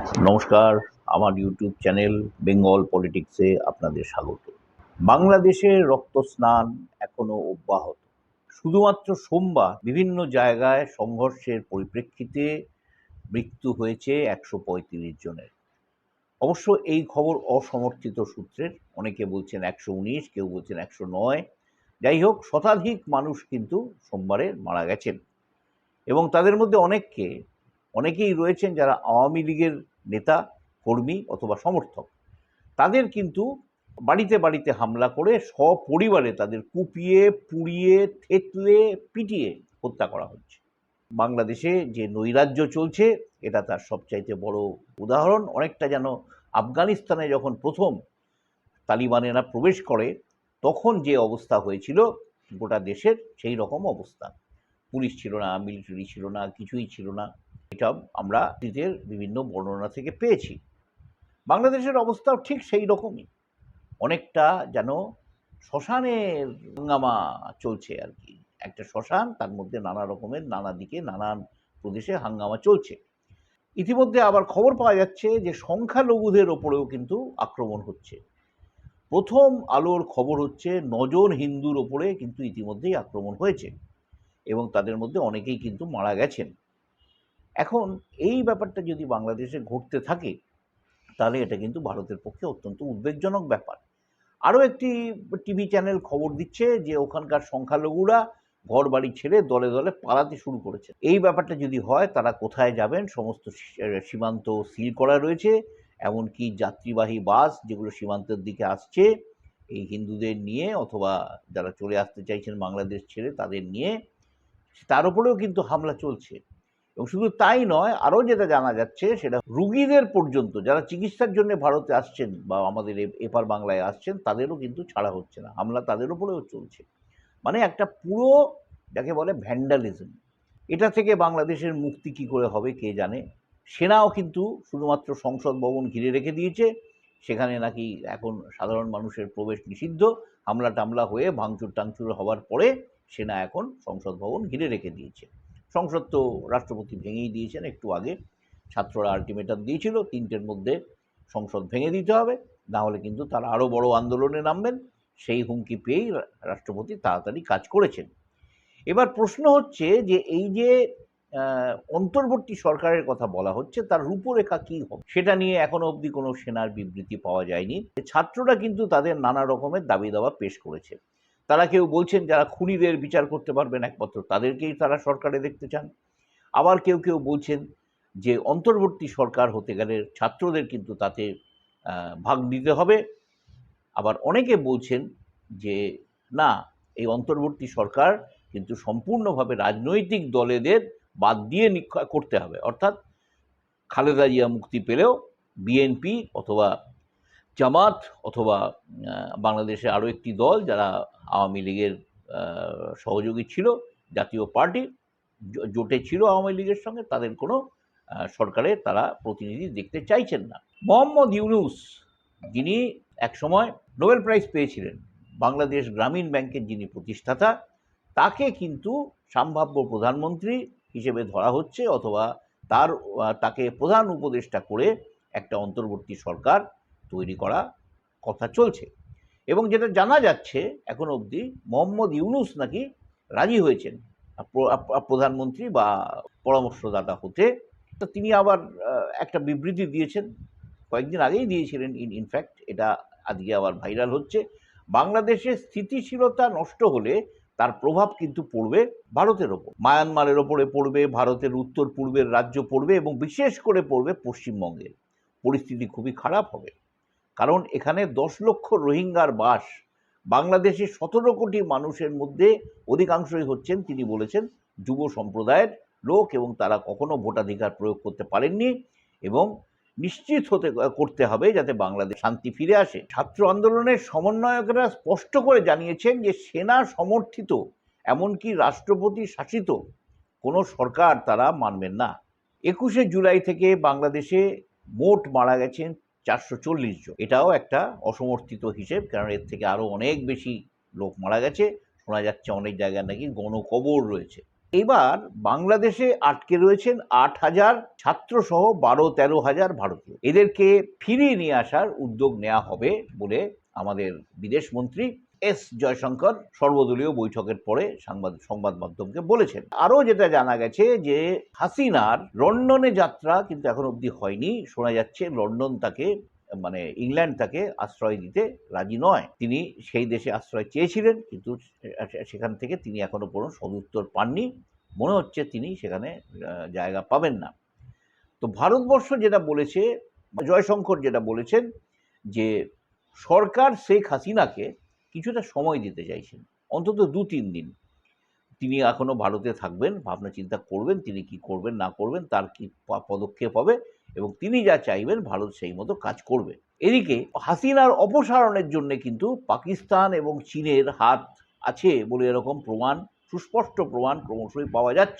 নমস্কার, আমার YouTube channel Bengal পলিটিক্সে আপনাদের স্বাগত। বাংলাদেশের রক্তস্নান এখনও অব্যাহত। শুধুমাত্র সোমবার বিভিন্ন জায়গায় সংঘর্ষের পরিপ্রেক্ষিতে মৃত্যু হয়েছে একশো পঁয়ত্রিশ জনের। অবশ্য এই খবর অসমর্থিত সূত্রের, অনেকে বলছেন একশো উনিশ, কেউ বলছেন একশো নয়। যাই হোক, শতাধিক মানুষ কিন্তু সোমবারে মারা গেছেন। এবং তাদের মধ্যে অনেককে অনেকেই রয়েছেন যারা আওয়ামী লীগের নেতা, কর্মী অথবা সমর্থক। তাদের কিন্তু বাড়িতে বাড়িতে হামলা করে সপরিবারে তাদের কুপিয়ে, পুড়িয়ে, থেতলে, পিটিয়ে হত্যা করা হচ্ছে। বাংলাদেশে যে নৈরাজ্য চলছে, এটা তার সবচাইতে বড় উদাহরণ। অনেকটা যেন আফগানিস্তানে যখন প্রথম তালিবানেরা প্রবেশ করে, তখন যে অবস্থা হয়েছিল, গোটা দেশের সেই রকম অবস্থা। পুলিশ ছিল না, মিলিটারি ছিল না, কিছুই ছিল না। এটা আমরা অতীতের বিভিন্ন বর্ণনা থেকে পেয়েছি। বাংলাদেশের অবস্থাও ঠিক সেই রকমই। অনেকটা যেন শ্মশানের হাঙ্গামা চলছে আর কি। একটা শ্মশান, তার মধ্যে নানা রকমের নানা দিকে নানান প্রদেশে হাঙ্গামা চলছে। ইতিমধ্যে আবার খবর পাওয়া যাচ্ছে যে সংখ্যালঘুদের ওপরেও কিন্তু আক্রমণ হচ্ছে। প্রথম আলোর খবর হচ্ছে নজন হিন্দুর ওপরে কিন্তু ইতিমধ্যেই আক্রমণ হয়েছে এবং তাদের মধ্যে অনেকেই কিন্তু মারা গেছেন। এখন এই ব্যাপারটা যদি বাংলাদেশে ঘটতে থাকে, তাহলে এটা কিন্তু ভারতের পক্ষে অত্যন্ত উদ্বেগজনক ব্যাপার। আরও একটি টিভি চ্যানেল খবর দিচ্ছে যে, ওখানকার সংখ্যালঘুরা ঘর বাড়ি ছেড়ে দলে দলে পালাতে শুরু করেছে। এই ব্যাপারটা যদি হয়, তারা কোথায় যাবেন? সমস্ত সীমান্ত সিল করা রয়েছে, এমনকি যাত্রীবাহী বাস যেগুলো সীমান্তের দিকে আসছে, এই হিন্দুদের নিয়ে অথবা যারা চলে আসতে চাইছেন বাংলাদেশ ছেড়ে তাদের নিয়ে, তার উপরেও কিন্তু হামলা চলছে। এবং শুধু তাই নয়, আরও যেটা জানা যাচ্ছে সেটা রুগীদের পর্যন্ত, যারা চিকিৎসার জন্য ভারতে আসছেন বা আমাদের এপার বাংলায় আসছেন, তাদেরও কিন্তু ছাড়া হচ্ছে না। হামলা তাদের উপরেও চলছে। মানে একটা পুরো, যাকে বলে ভ্যান্ডালিজম। এটা থেকে বাংলাদেশের মুক্তি কি করে হবে কে জানে? সেনাও কিন্তু শুধুমাত্র সংসদ ভবন ঘিরে রেখে দিয়েছে। সেখানে নাকি এখন সাধারণ মানুষের প্রবেশ নিষিদ্ধ। হামলা টামলা হয়ে ভাঙচুর টাংচুর হওয়ার পরে সেনা এখন সংসদ ভবন ঘিরে রেখে দিয়েছে। সংসদ তো রাষ্ট্রপতি ভেঙেই দিয়েছেন, একটু আগে ছাত্ররা আলটিমেটাম দিয়েছিল, তিনটের মধ্যে সংসদ ভেঙে দিতে হবে, না হলে কিন্তু তারা আরও বড় আন্দোলনে নামবেন। সেই হুমকি পেয়েই রাষ্ট্রপতি তাড়াতাড়ি কাজ করেছেন। এবার প্রশ্ন হচ্ছে যে এই যে অন্তর্বর্তী সরকারের কথা বলা হচ্ছে, তার রূপরেখা কী হবে? সেটা নিয়ে এখনও অবধি কোনো সেনার বিবৃতি পাওয়া যায়নি। ছাত্ররা কিন্তু তাদের নানা রকমের দাবি দাওয়া পেশ করেছে। তারা কেউ বলছেন যারা খুনিদের বিচার করতে পারবেন একমাত্র, তাদেরকেই তারা সরকারে দেখতে চান। আবার কেউ কেউ বলছেন যে অন্তর্বর্তী সরকার হতে গেলে ছাত্রদের কিন্তু তাতে ভাগ নিতে হবে। আবার অনেকে বলছেন যে না, এই অন্তর্বর্তী সরকার কিন্তু সম্পূর্ণভাবে রাজনৈতিক দলেদের বাদ দিয়ে করতে হবে। অর্থাৎ খালেদা জিয়া মুক্তি পেলেও বিএনপি অথবা জামাত অথবা বাংলাদেশে আরও একটি দল যারা আওয়ামী লীগের সহযোগী ছিল, জাতীয় পার্টি জোটে ছিল আওয়ামী লীগের সঙ্গে, তাদের কোনো সরকারে তারা প্রতিনিধি দেখতে চাইছেন না। মোহাম্মদ ইউনুস, যিনি একসময় নোবেল প্রাইজ পেয়েছিলেন, বাংলাদেশ গ্রামীণ ব্যাংকের যিনি প্রতিষ্ঠাতা, তাকে কিন্তু সম্ভাব্য প্রধানমন্ত্রী হিসেবে ধরা হচ্ছে অথবা তার তাকে প্রধান উপদেষ্টা করে একটা অন্তর্বর্তী সরকার তৈরি করা কথা চলছে। এবং যেটা জানা যাচ্ছে এখন অবধি মোহাম্মদ ইউনুস নাকি রাজি হয়েছেন। প্রধানমন্ত্রী বা পরামর্শদাতা হতে। তো তিনি আবার একটা বিবৃতি দিয়েছেন। কয়েকদিন আগেই দিয়েছিলেন ইন ইনফ্যাক্ট এটা আজকে আবার ভাইরাল হচ্ছে। বাংলাদেশের স্থিতিশীলতা নষ্ট হলে তার প্রভাব কিন্তু পড়বে ভারতের ওপর। মায়ানমারের ওপরে পড়বে, ভারতের উত্তর পূর্বের রাজ্য পড়বে এবং বিশেষ করে পড়বে পশ্চিমবঙ্গের। পরিস্থিতি খুবই খারাপ হবে। কারণ এখানে দশ লক্ষ রোহিঙ্গার বাস বাংলাদেশে সতেরো কোটি মানুষের মধ্যে অধিকাংশই হচ্ছেন, তিনি বলেছেন, যুব সম্প্রদায়ের লোক এবং তারা কখনো ভোটাধিকার প্রয়োগ করতে পারেননি এবং নিশ্চিত হতে করতে হবে যাতে বাংলাদেশ শান্তি ফিরে আসে। ছাত্র আন্দোলনের সমন্বয়করা স্পষ্ট করে জানিয়েছেন যে সেনা সমর্থিত, এমনকি রাষ্ট্রপতি শাসিত কোনো সরকার তারা মানবেন না। একুশে জুলাই থেকে বাংলাদেশে মোট মারা গেছেন চারশো চল্লিশ জন। এটাও একটা অসমর্থিত হিসেব, কারণ এর থেকে আরও অনেক বেশি লোক মারা গেছে। শোনা যাচ্ছে অনেক জায়গায় নাকি গণকবর রয়েছে। এবার বাংলাদেশে আটকে রয়েছেন আট হাজার ছাত্রসহ বারো, তেরো হাজার ভারতীয়। এদেরকে ফিরিয়ে নিয়ে আসার উদ্যোগ নেওয়া হবে বলে আমাদের বিদেশ মন্ত্রী এস জয়শঙ্কর সর্বদলীয় বৈঠকের পরে সংবাদ সংবাদ মাধ্যমকে বলেছেন। আরও যেটা জানা গেছে যে, হাসিনার লন্ডনে যাত্রা কিন্তু এখন অবধি হয়নি। শোনা যাচ্ছে লন্ডন তাকে মানে ইংল্যান্ড তাকে আশ্রয় দিতে রাজি নয়। তিনি সেই দেশে আশ্রয় চেয়েছিলেন, কিন্তু সেখান থেকে তিনি এখনও কোনো সদুত্তর পাননি। মনে হচ্ছে তিনি সেখানে জায়গা পাবেন না। তো ভারতবর্ষ যেটা বলেছে, জয়শঙ্কর যেটা বলেছেন যে, সরকার শেখ হাসিনাকে কিছুটা সময় দিতে চাইছেন। অন্তত দু তিন দিন। তিনি এখনও ভারতে থাকবেন, ভাবনা চিন্তা করবেন, তিনি কি করবেন, না করবেন, তার কি পদক্ষেপ হবে এবং তিনি যা চাইবেন, ভারত সেই মতো কাজ করবে। এদিকে হাসিনার অপসারণের জন্য কিন্তু পাকিস্তান এবং চীনের হাত আছে বলে এরকম প্রমাণ, সুস্পষ্ট প্রমাণ ক্রমশই পাওয়া যাচ্ছে।